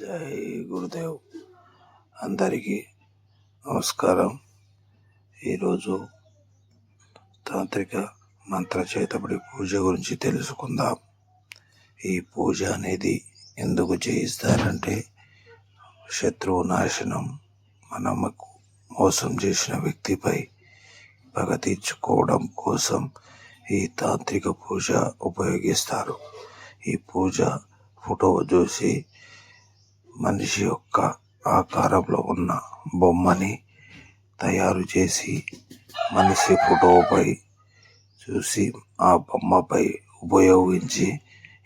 జై గురుదేవ్. అందరికీ నమస్కారం. ఈరోజు తాంత్రిక మంత్ర చేతబడి పూజ గురించి తెలుసుకుందాం. ఈ పూజ అనేది ఎందుకు చేయిస్తారంటే శత్రువు నాశనం మనకు మోసం చేసిన వ్యక్తిపై పగ తీర్చుకోవడం కోసం ఈ తాంత్రిక పూజ ఉపయోగిస్తారు. ఈ పూజ ఫోటో చూసి మనిషి యొక్క ఆకారంలో ఉన్న బొమ్మని తయారు చేసి మనిషి ఫోటోపై చూసి ఆ బొమ్మపై ఉపయోగించి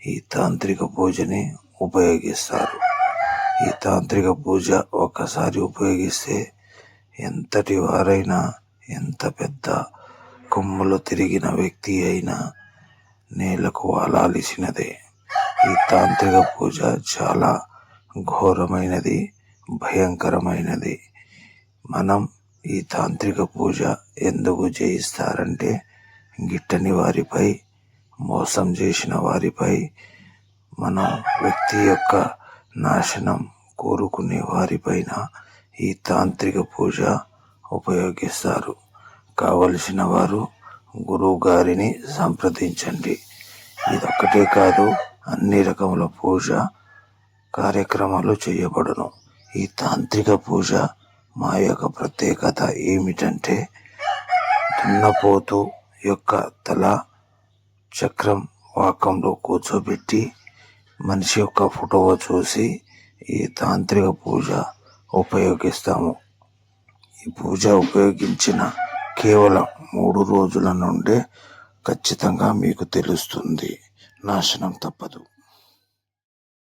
ఈ తాంత్రిక పూజని ఉపయోగిస్తారు. ఈ తాంత్రిక పూజ ఒక్కసారి ఉపయోగిస్తే ఎంతటి వారైనా ఎంత పెద్ద కొమ్ములు తిరిగిన వ్యక్తి అయినా నేలకు వాలాల్సినదే. ఈ తాంత్రిక పూజ చాలా ఘోరమైనది భయంకరమైనది. మనం ఈ తాంత్రిక పూజ ఎందుకు చేయిస్తారంటే గిట్టని వారిపై మోసం చేసిన వారిపై మన వ్యక్తి యొక్క నాశనం కోరుకునే వారిపైన ఈ తాంత్రిక పూజ ఉపయోగిస్తారు. కావలసిన వారు గురువు గారిని సంప్రదించండి. ఇదొక్కటే కాదు అన్ని రకముల పూజ కార్యక్రమాలు చేయబడును. ఈ తాంత్రిక పూజ మా యొక్క ప్రత్యేకత ఏమిటంటే దున్నపోతు యొక్క తల చక్రం వాకంలో కూర్చోబెట్టి మనిషి యొక్క ఫోటో చూసి ఈ తాంత్రిక పూజ ఉపయోగిస్తాము. ఈ పూజ ఉపయోగించిన కేవలం మూడు రోజుల నుండే ఖచ్చితంగా మీకు తెలుస్తుంది. నాశనం తప్పదు.